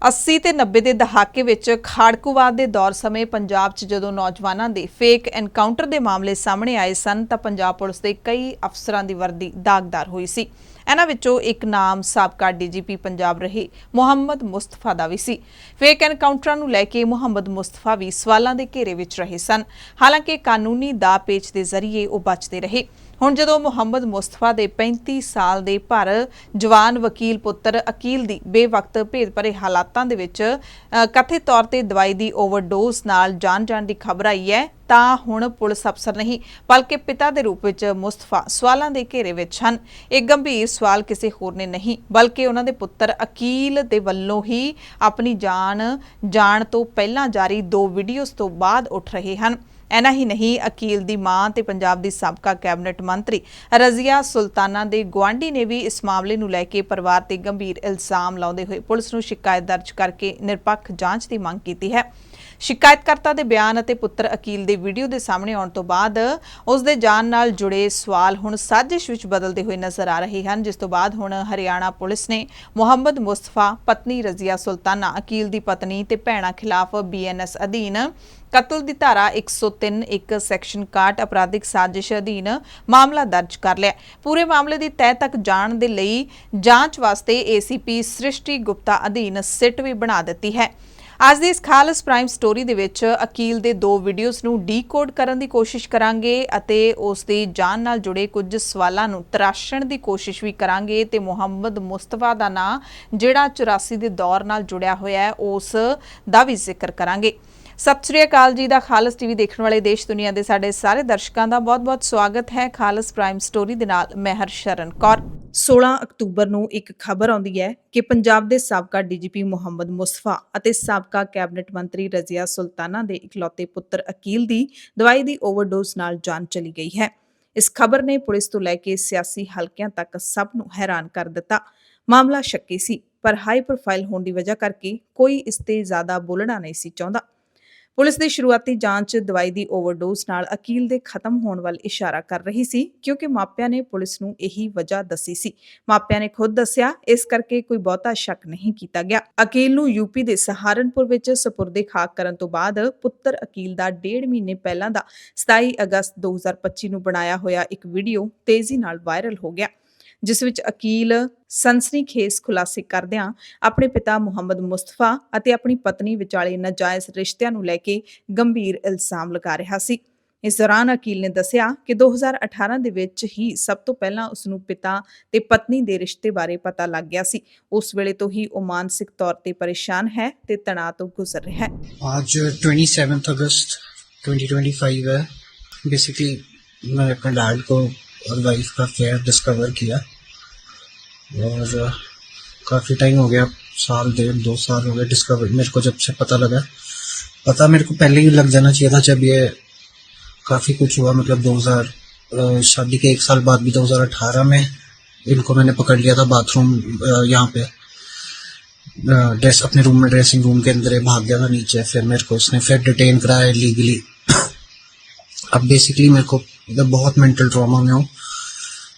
80 ਤੇ 90 ਦੇ ਦਹਾਕੇ ਵਿੱਚ ਖਾੜਕੂਵਾਦ ਦੇ ਦੌਰ ਸਮੇਂ ਪੰਜਾਬ 'ਚ ਜਦੋਂ ਨੌਜਵਾਨਾਂ ਦੇ ਫੇਕ ਐਨਕਾਊਂਟਰ ਦੇ ਮਾਮਲੇ ਸਾਹਮਣੇ ਆਏ ਸਨ, ਤਾਂ ਪੰਜਾਬ ਪੁਲਿਸ ਦੇ ਕਈ ਅਫਸਰਾਂ ਦੀ ਵਰਦੀ ਦਾਗਦਾਰ ਹੋਈ ਸੀ। ਇਹਨਾਂ ਵਿੱਚੋਂ ਇੱਕ ਨਾਮ ਸਾਬਕਾ ਡੀਜੀਪੀ ਪੰਜਾਬ ਰਹੇ ਮੁਹੰਮਦ ਮੁਸਤਫਾ ਦਾ ਵੀ ਸੀ। ਫੇਕ ਐਨਕਾਊਂਟਰਾਂ ਨੂੰ ਲੈ ਕੇ ਮੁਹੰਮਦ ਮੁਸਤਫਾ ਵੀ ਸਵਾਲਾਂ ਦੇ ਘੇਰੇ ਵਿੱਚ ਰਹੇ ਸਨ। ਹਾਲਾਂਕਿ ਕਾਨੂੰਨੀ ਦਾ ਪੇਚ ਦੇ ਜ਼ਰੀਏ ਉਹ ਬਚਦੇ ਰਹੇ। ਹੁਣ ਜਦੋਂ ਮੁਹੰਮਦ ਮੁਸਤਫਾ ਦੇ 35 ਸਾਲ ਦੇ ਭਰ ਜਵਾਨ ਵਕੀਲ ਪੁੱਤਰ ਅਕੀਲ ਦੀ ਬੇਵਕਤ ਭੇਦ ਭਰੇ ਹਾਲਾਤਾਂ ਦੇ ਵਿੱਚ ਕਥਿਤ ਤੌਰ ਤੇ ਦਵਾਈ ਦੀ ਓਵਰਡੋਜ਼ ਨਾਲ ਜਾਨ ਜਾਣ ਦੀ ਖਬਰ ਆਈ ਹੈ, ਤਾਂ ਹੁਣ ਪੁਲਿਸ ਅਫਸਰ ਨਹੀਂ, ਬਲਕਿ ਪਿਤਾ ਦੇ ਰੂਪ ਵਿੱਚ ਮੁਸਤਫਾ ਸਵਾਲਾਂ ਦੇ ਘੇਰੇ ਵਿੱਚ ਹਨ। ਇਹ ਗੰਭੀਰ ਸਵਾਲ ਕਿਸੇ ਹੋਰ ਨੇ ਨਹੀਂ, ਬਲਕਿ ਉਹਨਾਂ ਦੇ ਪੁੱਤਰ ਅਕੀਲ ਦੇ ਵੱਲੋਂ ਹੀ ਆਪਣੀ ਜਾਨ ਜਾਣ ਤੋਂ ਪਹਿਲਾਂ ਜਾਰੀ ਦੋ ਵੀਡੀਓਜ਼ ਤੋਂ ਬਾਅਦ ਉੱਠ ਰਹੇ ਹਨ। ਐਨਾ ਹੀ ਨਹੀਂ, ਅਕੀਲ ਦੀ ਮਾਂ ਤੇ ਪੰਜਾਬ ਦੀ ਸਾਬਕਾ ਕੈਬਨਿਟ ਮੰਤਰੀ ਰਜ਼ੀਆ ਸੁਲਤਾਨਾ ਦੇ ਗਵਾਂਢੀ ਨੇ ਵੀ ਇਸ ਮਾਮਲੇ ਨੂੰ ਲੈ ਕੇ ਪਰਿਵਾਰ ਤੇ ਗੰਭੀਰ ਇਲਜ਼ਾਮ ਲਾਉਂਦੇ ਹੋਏ ਪੁਲਿਸ ਨੂੰ ਸ਼ਿਕਾਇਤ ਦਰਜ ਕਰਕੇ ਨਿਰਪੱਖ ਜਾਂਚ ਦੀ ਮੰਗ ਕੀਤੀ ਹੈ। ਸ਼ਿਕਾਇਤਕਰਤਾ ਦੇ ਬਿਆਨ ਅਤੇ ਪੁੱਤਰ ਅਕੀਲ ਦੇ ਵੀਡੀਓ ਦੇ ਸਾਹਮਣੇ ਆਉਣ ਤੋਂ ਬਾਅਦ ਉਸ ਦੇ ਜਾਨ ਨਾਲ ਜੁੜੇ ਸਵਾਲ ਹੁਣ ਸਾਜ਼ਿਸ਼ ਵਿੱਚ ਬਦਲਦੇ ਹੋਏ ਨਜ਼ਰ ਆ ਰਹੇ ਹਨ, ਜਿਸ ਤੋਂ ਬਾਅਦ ਹੁਣ ਹਰਿਆਣਾ ਪੁਲਿਸ ਨੇ ਮੁਹੰਮਦ ਮੁਸਤਫਾ, ਪਤਨੀ ਰਜ਼ੀਆ ਸੁਲਤਾਨਾ, ਅਕੀਲ ਦੀ ਪਤਨੀ ਤੇ ਭੈਣਾਂ ਖਿਲਾਫ ਬੀਐਨਐਸ ਅਧੀਨ ਕਤਲ ਦੀ ਧਾਰਾ 103 ਇੱਕ ਸੈਕਸ਼ਨ 61 ਅਪਰਾਧਿਕ ਸਾਜ਼ਿਸ਼ ਅਧੀਨ ਮਾਮਲਾ ਦਰਜ ਕਰ ਲਿਆ। ਪੂਰੇ ਮਾਮਲੇ ਦੀ ਤਹਿ ਤੱਕ ਜਾਣ ਦੇ ਲਈ ਜਾਂਚ ਵਾਸਤੇ ਏਸੀਪੀ ਸ੍ਰਿਸ਼ਟੀ ਗੁਪਤਾ ਅਧੀਨ ਸਿੱਟ ਵੀ ਬਣਾ ਦਿੱਤੀ ਹੈ। ਅੱਜ ਦੀ ਇਸ ਖਾਲਸ ਪ੍ਰਾਈਮ ਸਟੋਰੀ ਦੇ ਵਿੱਚ ਅਕੀਲ ਦੇ ਦੋ ਵੀਡੀਓਜ਼ ਨੂੰ ਡੀਕੋਡ ਕਰਨ ਦੀ ਕੋਸ਼ਿਸ਼ ਕਰਾਂਗੇ ਅਤੇ ਉਸ ਦੀ ਜਾਨ ਨਾਲ ਜੁੜੇ ਕੁਝ ਸਵਾਲਾਂ ਨੂੰ ਤਰਾਸ਼ਣ ਦੀ ਕੋਸ਼ਿਸ਼ ਵੀ ਕਰਾਂਗੇ ਤੇ ਮੁਹੰਮਦ ਮੁਸਤਫਾ ਦਾ ਨਾਂ ਜਿਹੜਾ 84 ਦੇ ਦੌਰ ਨਾਲ ਜੁੜਿਆ ਹੋਇਆ ਹੈ, ਉਸ ਦਾ ਵੀ ਜ਼ਿਕਰ ਕਰਾਂਗੇ। ਸਤਿ ਸ੍ਰੀ ਅਕਾਲ ਜੀ ਦਾ ਖਾਲਸ ਟੀਵੀ ਦੇਖਣ ਵਾਲੇ ਦੇਸ਼ ਦੁਨੀਆ ਦੇ ਸਾਡੇ ਸਾਰੇ ਦਰਸ਼ਕਾਂ ਦਾ ਬਹੁਤ-ਬਹੁਤ ਸਵਾਗਤ ਹੈ ਖਾਲਸ ਪ੍ਰਾਈਮ ਸਟੋਰੀ ਦੇ ਨਾਲ, ਮੈਂ ਹਰਸ਼ਰਨ ਕੌਰ। 16 ਅਕਤੂਬਰ ਨੂੰ ਇੱਕ ਖਬਰ ਆਉਂਦੀ ਹੈ ਕਿ ਪੰਜਾਬ ਦੇ ਸਾਬਕਾ ਡੀਜੀਪੀ ਮੁਹੰਮਦ ਮੁਸਫਾ ਅਤੇ ਸਾਬਕਾ ਕੈਬਨਿਟ ਮੰਤਰੀ ਰਜ਼ੀਆ ਸੁਲਤਾਨਾ ਦੇ ਇਕਲੌਤੇ ਪੁੱਤਰ ਅਕੀਲ ਦੀ ਦਵਾਈ ਦੀ ਓਵਰਡੋਜ਼ ਨਾਲ ਜਾਨ ਚਲੀ ਗਈ ਹੈ। ਇਸ ਖਬਰ ਨੇ ਪੁਲਿਸ ਤੋਂ ਲੈ ਕੇ ਸਿਆਸੀ ਹਲਕਿਆਂ ਤੱਕ ਸਭ ਨੂੰ ਹੈਰਾਨ ਕਰ ਦਿੱਤਾ। ਮਾਮਲਾ ਸ਼ੱਕੀ ਸੀ, ਪਰ ਹਾਈ ਪ੍ਰੋਫਾਈਲ ਹੋਣ ਦੀ ਵਜ੍ਹਾ ਕਰਕੇ ਕੋਈ ਇਸ ਤੇ ਜ਼ਿਆਦਾ ਬੋਲਣਾ ਨਹੀਂ ਸੀ ਚਾਹੁੰਦਾ। ਪੁਲਿਸ ਦੀ ਸ਼ੁਰੂਆਤੀ ਜਾਂਚ ਦਵਾਈ ਦੀ ਓਵਰਡੋਜ਼ ਨਾਲ ਅਕੀਲ ਦੇ ਖਤਮ ਹੋਣ ਵੱਲ ਇਸ਼ਾਰਾ ਕਰ ਰਹੀ ਸੀ, ਕਿਉਂਕਿ ਮਾਪਿਆਂ ਨੇ ਪੁਲਿਸ ਨੂੰ ਇਹੀ ਵਜ੍ਹਾ ਦੱਸੀ ਸੀ। ਮਾਪਿਆਂ ਨੇ ਖੁਦ ਦੱਸਿਆ, ਇਸ ਕਰਕੇ ਕੋਈ ਬਹੁਤਾ ਸ਼ੱਕ ਨਹੀਂ ਕੀਤਾ ਗਿਆ। ਅਕੀਲ ਨੂੰ ਯੂਪੀ ਦੇ ਸਹਾਰਨਪੁਰ ਵਿੱਚ ਸਪੁਰਦੇ ਖਾਕ ਕਰਨ ਤੋਂ ਬਾਅਦ ਪੁੱਤਰ ਅਕੀਲ ਦਾ ਡੇਢ ਮਹੀਨੇ ਪਹਿਲਾਂ ਦਾ 27 ਅਗਸਤ 2025 ਨੂੰ ਬਣਾਇਆ ਹੋਇਆ ਇੱਕ ਵੀਡੀਓ ਤੇਜ਼ੀ ਨਾਲ ਵਾਇਰਲ ਹੋ ਗਿਆ। ਜਿਸ ਵਿੱਚ ਅਕੀਲ ਸਨਸਨੀਖੇਜ਼ ਖੁਲਾਸੇ ਕਰਦਿਆਂ ਆਪਣੇ ਪਿਤਾ ਮੁਹੰਮਦ ਮੁਸਤਫਾ ਅਤੇ ਆਪਣੀ ਪਤਨੀ ਵਿਚਾਲੇ ਨਾਜਾਇਜ਼ ਰਿਸ਼ਤਿਆਂ ਨੂੰ ਲੈ ਕੇ ਗੰਭੀਰ ਇਲਜ਼ਾਮ ਲਗਾ ਰਿਹਾ ਸੀ ਇਸ ਦੌਰਾਨ ਅਕੀਲ ਨੇ ਦੱਸਿਆ ਕਿ 2018 ਦੇ ਵਿੱਚ ਹੀ ਸਭ ਤੋਂ ਪਹਿਲਾਂ ਉਸ ਨੂੰ ਪਿਤਾ ਤੇ ਪਤਨੀ ਦੇ ਰਿਸ਼ਤੇ ਬਾਰੇ ਪਤਾ ਲੱਗ ਗਿਆ ਸੀ ਉਸ ਵੇਲੇ ਤੋਂ ਹੀ ਉਹ ਮਾਨਸਿਕ ਤੌਰ ਤੇ ਪਰੇਸ਼ਾਨ ਹੈ ਤੇ ਤਣਾਅ ਤੋਂ ਗੁਜ਼ਰ ਰਿਹਾ ਹੈ आज 27 अगस्त 2025 है बेसिकली मैंने अपने डैड को और वाइफ का फेयर डिस्कवर किया? और काफ़ी टाइम हो गया साल डेढ़ दो साल हो गए डिस्कवर मेरे को जब से पता लगा। पता मेरे को पहले ही लग जाना चाहिए था जब ये काफ़ी कुछ हुआ मतलब 2000 अ, शादी के एक साल बाद भी 2018 में इनको मैंने पकड़ लिया था बाथरूम यहाँ पे। ड्रेस अपने रूम में ड्रेसिंग रूम के अंदर भाग गया था नीचे फिर मेरे को उसने फिर डिटेन कराया लीगली अब बेसिकली मेरे को मतलब बहुत मेंटल ट्रॉमा में हूँ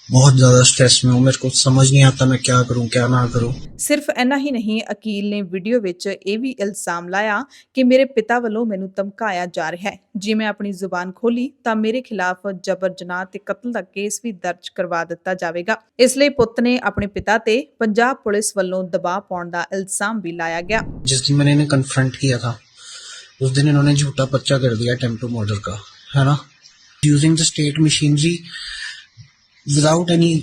बहुत ज़्यादा स्ट्रेस में हूँ मेरे को समझ नहीं आता मैं क्या करूँ क्या ना करूँ ਸਿਰਫ ਇੰਨਾ ਹੀ ਨਹੀਂ ਅਕੀਲ ਨੇ ਵੀਡੀਓ ਵਿੱਚ ਇਹ ਵੀ ਇਲਜ਼ਾਮ ਲਾਇਆ ਕਿ ਮੇਰੇ ਪਿਤਾ ਵੱਲੋਂ ਮੈਨੂੰ ਧਮਕਾਇਆ ਜਾ ਰਿਹਾ ਹੈ ਜੇ ਮੈਂ ਆਪਣੀ ਜ਼ੁਬਾਨ ਖੋਲੀ ਤਾਂ ਮੇਰੇ ਖਿਲਾਫ ਜਬਰ ਜਨਾਹ ਤੇ ਕਤਲ ਦਾ ਕੇਸ ਵੀ ਦਰਜ ਕਰਵਾ ਦਿੱਤਾ ਜਾਵੇਗਾ ਇਸ ਲਈ ਪੁੱਤ ਨੇ ਆਪਣੇ ਪਿਤਾ ਤੇ ਪੰਜਾਬ ਪੁਲਿਸ ਵੱਲੋਂ ਦਬਾਅ ਪਾਉਣ ਦਾ ਇਲਜ਼ਾਮ ਵੀ ਲਾਇਆ ਗਿਆ जिस दिन मैंने इन्हें कन्फ्रंट किया था उस दिन इन्होंने झूठा पर्चा कर दिया अटेम्प्ट टू मर्डर का है ना using the state machinery without any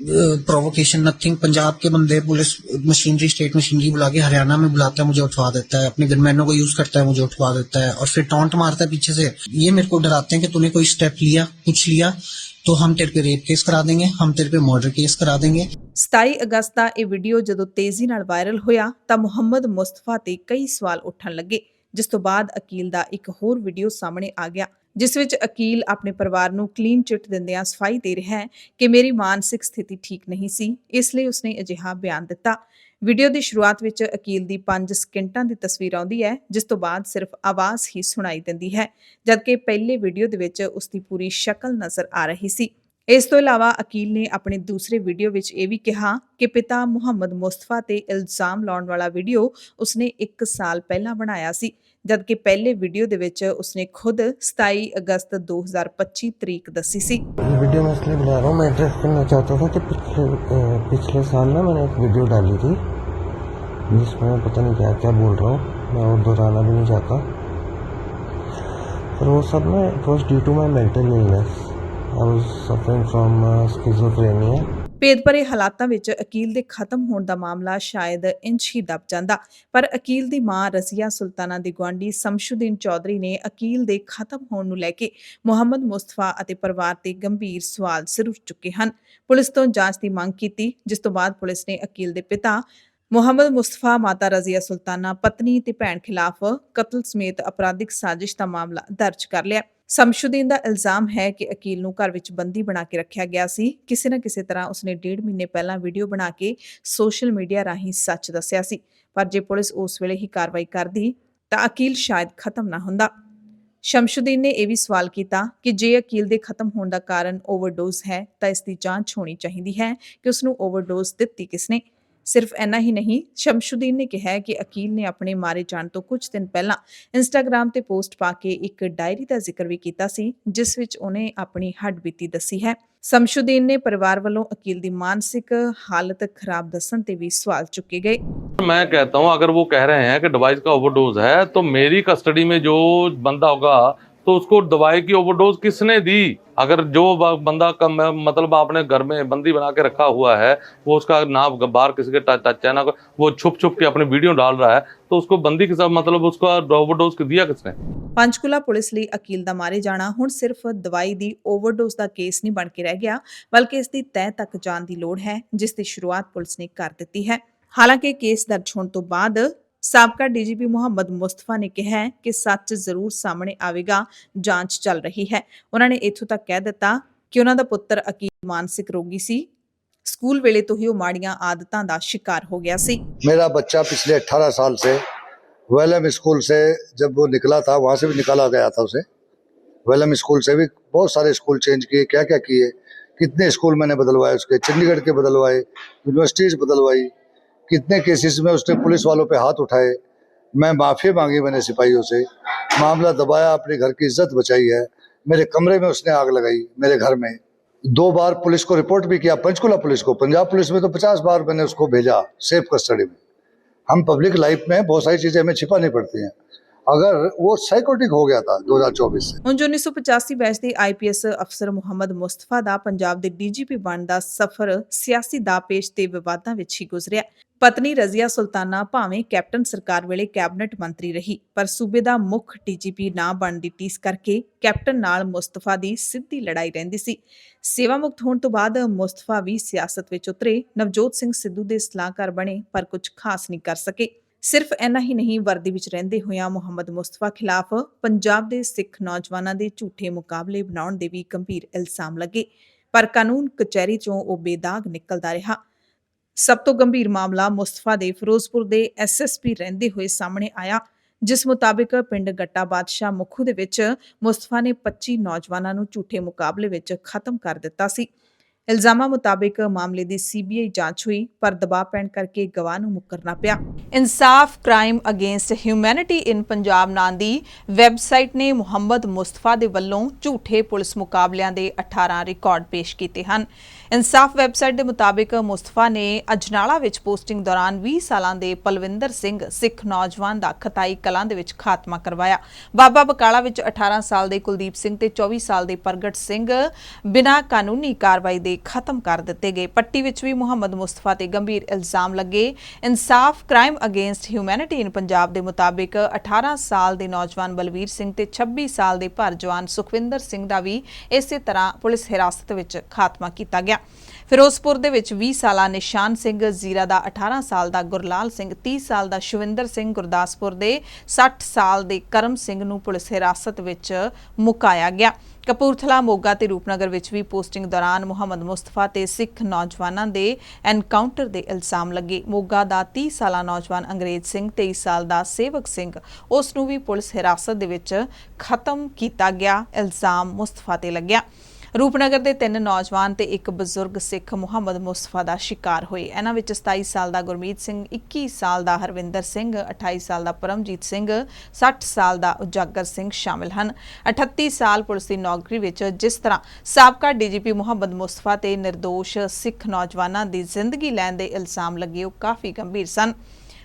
provocation nothing Punjab के बंदे पुलिस मशीनरी स्टेट मशीनरी बुला के हरियाणा में बुलाता है मुझे उठवा देता है अपने गनमैनों को यूज करता है मुझे उठवा देता है और फिर टॉन्ट मारता है पीछे से ये मेरे को डराते हैं कि तूने कोई स्टेप लिया कुछ लिया तो हम तेरे पे रेप केस करा देंगे हम तेरे पे मर्डर केस करा देंगे 27 ਅਗਸਤ ਦਾ ਇਹ ਵੀਡੀਓ ਜਦੋਂ ਤੇਜ਼ੀ ਨਾਲ ਵਾਇਰਲ ਹੋਇਆ ਤਾਂ ਮੁਹੰਮਦ ਮੁਸਤਫਾ ਤੇ ਕਈ ਸਵਾਲ ਉੱਠਣ ਲੱਗੇ ਜਿਸ ਤੋਂ ਬਾਅਦ ਅਕੀਲ ਦਾ ਇੱਕ ਹੋਰ ਵੀਡੀਓ ਸਾਹਮਣੇ ਆ ਗਿਆ ਜਿਸ ਵਿੱਚ ਅਕੀਲ ਆਪਣੇ ਪਰਿਵਾਰ ਨੂੰ ਕਲੀਨ ਚਿੱਟ ਦਿੰਦਿਆਂ ਸਫ਼ਾਈ ਦੇ ਰਿਹਾ ਹੈ ਕਿ ਮੇਰੀ ਮਾਨਸਿਕ ਸਥਿਤੀ ਠੀਕ ਨਹੀਂ ਸੀ, ਇਸ ਲਈ ਉਸਨੇ ਅਜਿਹਾ ਬਿਆਨ ਦਿੱਤਾ। ਵੀਡੀਓ ਦੀ ਸ਼ੁਰੂਆਤ ਵਿੱਚ ਅਕੀਲ ਦੀ 5 ਸਕਿੰਟਾਂ ਦੀ ਤਸਵੀਰ ਆਉਂਦੀ ਹੈ, ਜਿਸ ਤੋਂ ਬਾਅਦ ਸਿਰਫ ਆਵਾਜ਼ ਹੀ ਸੁਣਾਈ ਦਿੰਦੀ ਹੈ, ਜਦਕਿ ਪਹਿਲੇ ਵੀਡੀਓ ਦੇ ਵਿੱਚ ਉਸ ਦੀ ਪੂਰੀ ਸ਼ਕਲ ਨਜ਼ਰ ਆ ਰਹੀ ਸੀ। ਇਸ ਤੋਂ ਇਲਾਵਾ ਅਕੀਲ ਨੇ ਆਪਣੇ ਦੂਸਰੇ ਵੀਡੀਓ ਵਿੱਚ ਇਹ ਵੀ ਕਿਹਾ ਕਿ ਪਿਤਾ ਮੁਹੰਮਦ ਮੁਸਤਫਾ ਤੇ ਇਲਜ਼ਾਮ ਲਾਉਣ ਵਾਲਾ ਵੀਡੀਓ ਉਸਨੇ 1 ਸਾਲ ਪਹਿਲਾਂ ਬਣਾਇਆ ਸੀ ਜਦਕਿ ਪਹਿਲੇ ਵੀਡੀਓ ਦੇ ਵਿੱਚ ਉਸਨੇ ਖੁਦ 27 ਅਗਸਤ 2025 ਤਰੀਕ ਦੱਸੀ ਸੀ ये वीडियो मैं इसलिए बना रहा हूँ मैं एड्रेस करना चाहता था कि पिछले अ, पिछले साल ना मैंने एक वीडियो डाली थी जिसमें मैं पता नहीं क्या क्या बोल रहा हूँ मैं वो दोहराना भी नहीं चाहता पर वो सब ना it was due to my mental illness I was suffering from uh, schizophrenia. ਹਾਲਾਤਾਂ ਵਿੱਚ ਅਕੀਲ ਦੇ ਖਤਮ ਹੋਣ ਦਾ ਮਾਮਲਾ ਸ਼ਾਇਦ ਇੰਚ ਹੀ ਦਬ ਜਾਂਦਾ। ਪਰ ਅਕੀਲ ਦੀ ਮਾਂ ਰਜ਼ੀਆ ਸੁਲਤਾਨਾ ਦੀ ਗਵਾਂਢੀ ਸ਼ਮਸ਼ੁਦੀਨ ਚੌਧਰੀ ਨੇ ਅਕੀਲ ਦੇ ਖਤਮ ਹੋਣ ਨੂੰ ਲੈ ਕੇ ਮੁਹੰਮਦ ਮੁਸਤਫਾ ਅਤੇ ਪਰਿਵਾਰ ਤੇ ਗੰਭੀਰ ਸਵਾਲ ਸਿਰ ਚੁੱਕੇ ਹਨ। ਪੁਲਿਸ ਤੋਂ ਜਾਂਚ ਦੀ ਮੰਗ ਕੀਤੀ ਜਿਸ ਤੋਂ ਬਾਅਦ ਪੁਲਿਸ ਨੇ ਅਕੀਲ ਦੇ ਪਿਤਾ ਮੁਹੰਮਦ ਮੁਸਤਫਾ ਮਾਤਾ ਰਜ਼ੀਆ ਸੁਲਤਾਨਾ ਪਤਨੀ ਤੇ ਭੈਣ ਖਿਲਾਫ ਕਤਲ ਸਮੇਤ ਅਪਰਾਧਿਕ ਸਾਜ਼ਿਸ਼ ਦਾ ਮਾਮਲਾ ਦਰਜ ਕਰ ਲਿਆ। ਸ਼ਮਸ਼ੁਦੀਨ ਦਾ ਇਲਜ਼ਾਮ ਹੈ ਕਿ ਅਕੀਲ ਨੂੰ ਘਰ ਵਿੱਚ ਬੰਦੀ ਬਣਾ ਕੇ ਰੱਖਿਆ ਗਿਆ ਸੀ। ਕਿਸੇ ਨਾ ਕਿਸੇ ਤਰ੍ਹਾਂ ਉਸਨੇ ਡੇਢ ਮਹੀਨੇ ਪਹਿਲਾਂ ਵੀਡੀਓ ਬਣਾ ਕੇ ਸੋਸ਼ਲ ਮੀਡੀਆ ਰਾਹੀਂ ਸੱਚ ਦੱਸਿਆ ਸੀ। ਪਰ ਜੇ ਪੁਲਿਸ ਉਸ ਵੇਲੇ ਹੀ ਕਾਰਵਾਈ ਕਰਦੀ, ਤਾਂ ਅਕੀਲ ਸ਼ਾਇਦ ਖਤਮ ਨਾ ਹੁੰਦਾ। ਸ਼ਮਸ਼ੁਦੀਨ ਨੇ ਇਹ ਵੀ ਸਵਾਲ ਕੀਤਾ ਕਿ ਜੇ ਅਕੀਲ ਦੇ ਖਤਮ ਹੋਣ ਦਾ ਕਾਰਨ ਓਵਰਡੋਜ਼ ਹੈ, ਤਾਂ ਇਸ ਦੀ ਜਾਂਚ ਹੋਣੀ ਚਾਹੀਦੀ ਹੈ ਕਿ ਉਸ ਨੂੰ ਓਵਰਡੋਜ਼ ਦਿੱਤੀ ਕਿਸਨੇ ਸਿਰਫ ਇੰਨਾ ਹੀ ਨਹੀਂ ਸ਼ਮਸ਼ੂਦੀਨ ਨੇ ਕਿਹਾ ਹੈ ਕਿ ਅਕੀਲ ਨੇ ਆਪਣੇ ਮਾਰੇ ਜਾਣ ਤੋਂ ਕੁਝ ਦਿਨ ਪਹਿਲਾਂ ਇੰਸਟਾਗ੍ਰam ਤੇ ਪੋਸਟ ਪਾ ਕੇ ਇੱਕ ਡਾਇਰੀ ਦਾ ਜ਼ਿਕਰ ਵੀ ਕੀਤਾ ਸੀ ਜਿਸ ਵਿੱਚ ਉਹਨੇ ਆਪਣੀ ਹੱਡਬੀਤੀ ਦੱਸੀ ਹੈ ਸ਼ਮਸ਼ੂਦੀਨ ਨੇ ਪਰਿਵਾਰ ਵੱਲੋਂ ਅਕੀਲ ਦੀ ਮਾਨਸਿਕ ਹਾਲਤ ਖਰਾਬ ਦੱਸਣ ਤੇ ਵੀ ਸਵਾਲ ਚੁੱਕੇ ਗਏ मैं कहता हूं अगर वो कह रहे हैं कि डिवाइस का ओवरडोज है तो मेरी कस्टडी में जो बंदा होगा तो उसको दवाई की ओवरडोज किसने दी अगर जो ब- बंदा का म- मतलब आपने घर में बंदी बना के रखा हुआ है वो उसका ना बाहर किसी के टच टच है ना कोई- वो छुप छुप के अपनी वीडियो डाल रहा है तो उसको बंदी के साथ मतलब उसका ओवरडोज दिया किसने ਪੰਚਕੂਲਾ ਪੁਲਿਸ ਲਈ ਅਕੀਲ ਦਾ ਮਾਰੇ ਜਾਣਾ ਹੁਣ ਸਿਰਫ ਦਵਾਈ ਦੀ ਓਵਰਡੋਜ਼ ਦਾ ਕੇਸ ਨਹੀਂ ਬਣ ਕੇ ਰਹਿ ਗਿਆ ਬਲਕਿ ਇਸ ਦੀ ਤਹਿ ਤੱਕ ਜਾਣ ਦੀ ਲੋੜ ਹੈ ਜਿਸ ਦੀ ਸ਼ੁਰੂਆਤ ਪੁਲਿਸ ਨੇ ਕਰ ਦਿੱਤੀ ਹੈ ਹਾਲਾਂਕਿ ਕੇਸ ਦਰਜ ਹੋਣ ਤੋਂ ਬਾਅਦ ਸਾਬਕਾ ਡੀਜੀਪੀ ਮੁਹੰਮਦ ਮੁਸਤਫਾ ਨੇ ਕਿਹਾ ਹੈ ਕਿ ਸੱਚ ਜ਼ਰੂਰ ਸਾਹਮਣੇ ਆਵੇਗਾ ਜਾਂਚ ਚੱਲ ਰਹੀ ਹੈ ਉਹਨਾਂ ਨੇ ਇੱਥੋਂ ਤੱਕ ਕਹਿ ਦਿੱਤਾ ਕਿ ਉਹਨਾਂ ਦਾ ਪੁੱਤਰ ਅਕੀਲ ਮਾਨਸਿਕ ਰੋਗੀ ਸੀ ਸਕੂਲ ਵੇਲੇ ਤੋਂ ਹੀ ਉਹ ਮਾੜੀਆਂ ਆਦਤਾਂ ਦਾ ਸ਼ਿਕਾਰ ਹੋ ਗਿਆ ਸੀ मेरा बच्चा पिछले 18 साल से वेलम स्कूल से जब वो निकला था वहाँ से भी निकाला गया था उसे वेलम स्कूल से भी बहुत सारे स्कूल चेंज किए क्या क्या किए कितने स्कूल मैंने बदलवाए उसके चंडीगढ़ के बदलवाए यूनिवर्सिटीज बदलवाई कितने केसेस में उसने पुलिस वालों पे हाथ उठाए? मैं माफ़ी मांगी मैंने सिपाहियों से। मामला दबाया, अपने घर की इज़्ज़त बचाई है। मेरे कमरे में उसने आग लगाई, मेरे घर में। दो बार पुलिस को रिपोर्ट भी किया, पंचकुला पुलिस को। पंजाब पुलिस में तो पचास बार मैंने उसको भेजा, सेफ़ कस्टडी में। हम पब्लिक लाइफ में बहुत सारी चीज़ें हमें छिपानी पड़ती हैं। अगर वो साइकोटिक हो गया था 2024 से ਹੁਣ ਜੋ 1985 ਬੈਚ ਦੇ ਆਈਪੀਐਸ ਅਫਸਰ ਮੁਹੰਮਦ ਮੁਸਤਫਾ ਦਾ ਪੰਜਾਬ ਦੇ ਡੀਜੀਪੀ ਬਣਨ ਦਾ ਸਫ਼ਰ ਸਿਆਸੀ ਦਾਪੇਸ਼ ਤੇ ਵਿਵਾਦਾਂ ਵਿੱਚ ਹੀ ਗੁਜ਼ਰਿਆ ਪਤਨੀ ਰਜ਼ੀਆ ਸੁਲਤਾਨਾ ਭਾਵੇਂ ਕੈਪਟਨ ਸਰਕਾਰ ਵੇਲੇ ਕੈਬਨਿਟ ਮੰਤਰੀ ਰਹੀ ਪਰ ਸੂਬੇ ਦਾ ਮੁੱਖ ਡੀਜੀਪੀ ਨਾ ਬਣਨ ਦੀ ਟੀਸ ਕਰਕੇ ਕੈਪਟਨ ਨਾਲ ਮੁਸਤਫਾ ਦੀ ਸਿੱਧੀ ਲੜਾਈ ਰਹਿੰਦੀ ਸੀ ਸੇਵਾ ਮੁਕਤ ਹੋਣ ਤੋਂ ਬਾਅਦ ਮੁਸਤਫਾ ਵੀ ਸਿਆਸਤ ਵਿੱਚ ਉਤਰੇ ਨਵਜੋਤ ਸਿੰਘ ਸਿੱਧੂ ਦੇ ਸਲਾਹਕਾਰ ਬਣੇ ਪਰ ਕੁਝ ਖਾਸ ਨਹੀਂ ਕਰ ਸਕੇ ਸਿਰਫ ਇੰਨਾ ਹੀ ਨਹੀਂ, ਵਰਦੀ ਵਿੱਚ ਰਹਿੰਦੇ ਹੋਇਆਂ ਮੁਹੰਮਦ ਮੁਸਤਫਾ ਖਿਲਾਫ ਪੰਜਾਬ ਦੇ ਸਿੱਖ ਨੌਜਵਾਨਾਂ ਦੇ ਝੂਠੇ ਮੁਕਾਬਲੇ ਬਣਾਉਣ ਦੇ ਵੀ ਗੰਭੀਰ ਇਲਜ਼ਾਮ ਲੱਗੇ। ਪਰ ਕਾਨੂੰਨ ਕਚਹਿਰੀ ਚੋਂ ਉਹ ਬੇਦਾਗ ਨਿਕਲਦਾ ਰਿਹਾ। ਸਭ ਤੋਂ ਗੰਭੀਰ ਮਾਮਲਾ ਮੁਸਤਫਾ ਦੇ ਫਿਰੋਜ਼ਪੁਰ ਦੇ ਐਸਐਸਪੀ ਰਹਿੰਦੇ ਹੋਏ ਸਾਹਮਣੇ ਆਇਆ, ਜਿਸ ਮੁਤਾਬਿਕ ਪਿੰਡ ਗੱਟਾ ਬਾਦਸ਼ਾਹ ਮੁਖੂ ਦੇ ਵਿੱਚ ਮੁਸਤਫਾ ਨੇ 25 ਨੌਜਵਾਨਾਂ ਨੂੰ ਝੂਠੇ ਮੁਕਾਬਲੇ ਵਿੱਚ ਖਤਮ ਕਰ ਦਿੱਤਾ ਸੀ। ਇਲਜ਼ਾਮਾਂ ਮੁਤਾਬਿਕ ਮਾਮਲੇ ਦੀ ਸੀਬੀਆਈ ਜਾਂਚ ਹੋਈ, ਪਰ ਦਬਾਅ ਪੈਣ ਕਰਕੇ ਗਵਾਹ ਨੂੰ ਮੁਕਰਨਾ ਪਿਆ। Insaaf crime against humanity in Punjab ਨਾਂ ਦੀ ਵੈਬਸਾਈਟ ਨੇ ਮੁਹੰਮਦ ਮੁਸਤਫਾ ਦੇ ਵੱਲੋਂ ਝੂਠੇ ਪੁਲਿਸ ਮੁਕਾਬਲਿਆਂ ਦੇ 18 ਰਿਕਾਰਡ ਪੇਸ਼ ਕੀਤੇ ਹਨ। ਇਨਸਾਫ ਵੈਬਸਾਈਟ ਦੇ ਮੁਤਾਬਿਕ ਮੁਸਤਫਾ ਨੇ ਅਜਨਾਲਾ ਵਿੱਚ ਪੋਸਟਿੰਗ ਦੌਰਾਨ 20 ਸਾਲਾਂ ਦੇ ਪਲਵਿੰਦਰ ਸਿੰਘ ਸਿੱਖ ਨੌਜਵਾਨ ਦਾ ਖਤਾਈ ਕਲਾਂ ਦੇ ਵਿੱਚ ਖਾਤਮਾ ਕਰਵਾਇਆ। ਬਾਬਾ ਬਕਾਲਾ ਵਿੱਚ 18 ਸਾਲ ਦੇ ਕੁਲਦੀਪ ਸਿੰਘ ਤੇ 24 ਸਾਲ ਦੇ ਪ੍ਰਗਟ ਸਿੰਘ ਬਿਨਾਂ ਕਾਨੂੰਨੀ ਕਾਰਵਾਈ ਦੇ ਖਤਮ ਕਰ ਦਿੱਤੇ ਗਏ। ਪੱਟੀ ਵਿੱਚ ਵੀ ਮੁਹੰਮਦ ਮੁਸਤਫਾ ਤੇ ਗੰਭੀਰ ਇਲਜ਼ਾਮ ਲੱਗੇ। Insaaf crime against humanity in Punjab ਦੇ ਮੁਤਾਬਿਕ 18 ਸਾਲ ਦੇ ਨੌਜਵਾਨ ਬਲਵੀਰ ਸਿੰਘ ਤੇ 26 ਸਾਲ ਦੇ ਭਰ ਜਵਾਨ ਸੁਖਵਿੰਦਰ ਸਿੰਘ ਦਾ ਵੀ ਇਸੇ ਤਰ੍ਹਾਂ ਪੁਲਿਸ ਹਿਰਾਸਤ ਵਿੱਚ ਖਾਤਮਾ ਕੀਤਾ ਗਿਆ। ਫਿਰੋਜ਼ਪੁਰ ਦੇ ਵਿੱਚ 20 ਸਾਲਾ ਨਿਸ਼ਾਨ ਸਿੰਘ, ਜ਼ੀਰਾ ਦਾ 18 ਸਾਲ ਦਾ ਗੁਰਲਾਲ ਸਿੰਘ 30 ਸਾਲ ਦਾ ਸ਼ਿਵਿੰਦਰ ਸਿੰਘ ਗੁਰਦਾਸਪੁਰ ਦੇ 60 ਸਾਲ ਦੇ ਕਰਮ ਸਿੰਘ ਨੂੰ ਪੁਲਿਸ ਹਿਰਾਸਤ ਵਿੱਚ ਮੁਕਾਇਆ ਗਿਆ। ਕਪੂਰਥਲਾ, ਮੋਗਾ ਤੇ ਰੂਪਨਗਰ ਵਿੱਚ ਵੀ ਪੋਸਟਿੰਗ ਦੌਰਾਨ ਮੁਹੰਮਦ ਮੁਸਤਫਾ ਤੇ ਸਿੱਖ ਨੌਜਵਾਨਾਂ ਦੇ ਐਨਕਾਊਂਟਰ ਦੇ ਇਲਜ਼ਾਮ ਲੱਗੇ। ਮੋਗਾ ਦਾ 30 ਸਾਲਾ ਨੌਜਵਾਨ ਅੰਗਰੇਜ਼ ਸਿੰਘ 23 ਸਾਲ ਦਾ ਸੇਵਕ ਸਿੰਘ, ਉਸ ਨੂੰ ਵੀ ਪੁਲਿਸ ਹਿਰਾਸਤ ਦੇ ਵਿੱਚ ਖਤਮ ਕੀਤਾ ਗਿਆ। ਇਲਜ਼ਾਮ ਮੁਸਤਫਾ ਤੇ ਲੱਗਿਆ। ਰੂਪਨਗਰ ਦੇ ਤਿੰਨ ਨੌਜਵਾਨ ਤੇ ਇੱਕ ਬਜ਼ੁਰਗ ਸਿੱਖ ਮੁਹੰਮਦ ਮੁਸਤਫਾ ਦਾ ਸ਼ਿਕਾਰ ਹੋਏ। ਇਹਨਾਂ ਵਿੱਚ 27 ਸਾਲ ਦਾ ਗੁਰਮੀਤ ਸਿੰਘ 21 ਸਾਲ ਦਾ ਹਰਵਿੰਦਰ ਸਿੰਘ 28 ਸਾਲ ਦਾ ਪਰਮਜੀਤ ਸਿੰਘ 60 ਸਾਲ ਦਾ ਉਜਾਗਰ ਸਿੰਘ ਸ਼ਾਮਿਲ ਹਨ। 38 ਸਾਲ ਪੁਲਿਸ ਦੀ ਨੌਕਰੀ ਵਿੱਚ ਜਿਸ ਤਰ੍ਹਾਂ ਸਾਬਕਾ ਡੀਜੀਪੀ ਮੁਹੰਮਦ ਮੁਸਤਫਾ ਤੇ ਨਿਰਦੋਸ਼ ਸਿੱਖ ਨੌਜਵਾਨਾਂ ਦੀ ਜ਼ਿੰਦਗੀ ਲੈਣ ਦੇ ਇਲਜ਼ਾਮ ਲੱਗੇ, ਉਹ ਕਾਫੀ ਗੰਭੀਰ ਸਨ।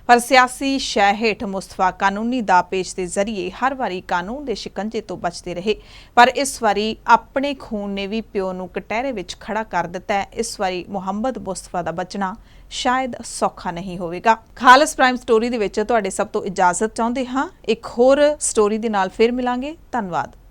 ਪਰ ਸਿਆਸੀ ਸ਼ੈ ਹੇਠ ਮੁਸਤਫਾ ਕਾਨੂੰਨੀ ਦਾਪੇਚ ਦੇ ਜ਼ਰੀਏ ਹਰ ਵਾਰੀ ਕਾਨੂੰਨ ਦੇ ਸ਼ਿਕੰਜੇ ਤੋਂ ਬਚਦੇ ਰਹੇ। ਪਰ ਇਸ ਵਾਰੀ ਆਪਣੇ ਖੂਨ ਨੇ ਵੀ ਪਿਓ ਨੂੰ ਕਟਹਿਰੇ ਵਿੱਚ ਖੜਾ ਕਰ ਦਿੱਤਾ ਹੈ। ਇਸ ਵਾਰੀ ਮੁਹੰਮਦ ਮੁਸਤਫਾ ਦਾ ਬਚਣਾ ਸ਼ਾਇਦ ਸੌਖਾ ਨਹੀਂ ਹੋਵੇਗਾ। ਖਾਲਸ ਪ੍ਰਾਈਮ ਸਟੋਰੀ ਦੇ ਵਿੱਚ ਤੁਹਾਡੇ ਸਭ ਤੋਂ ਇਜਾਜ਼ਤ ਚਾਹੁੰਦੇ ਹਾਂ। ਇੱਕ ਹੋਰ ਸਟੋਰੀ ਦੇ ਨਾਲ ਫਿਰ ਮਿਲਾਂਗੇ। ਧੰਨਵਾਦ।